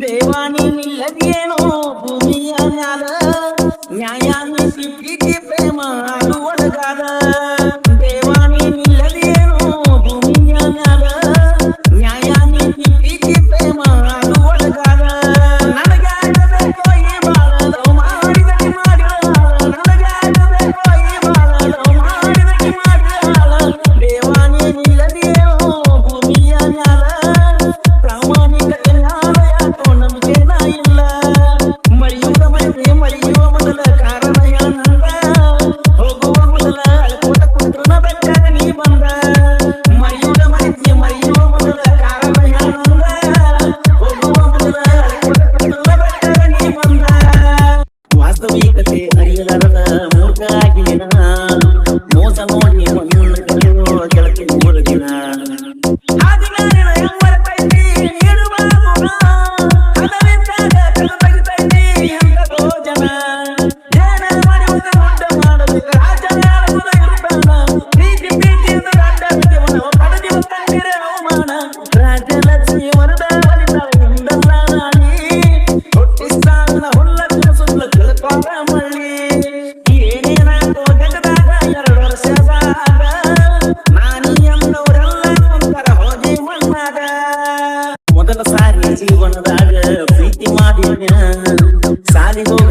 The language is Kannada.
ದೇವಾನಿ ನಿಲ್ಲದೇನೋ ಭೂಮಿಯ ನ್ಯಾಯ ಪ್ರೀತಿ ಪ್ರೇಮ ಅದು ಒಳಗಾದ ಸಮೀಪತೆ ಅರಿಯದ ಮೂರ್ಖ ಜೀವನದಾಗ ಪ್ರೀತಿ ಮಾಡಿ ಸಾಲಿ ಹೋಗ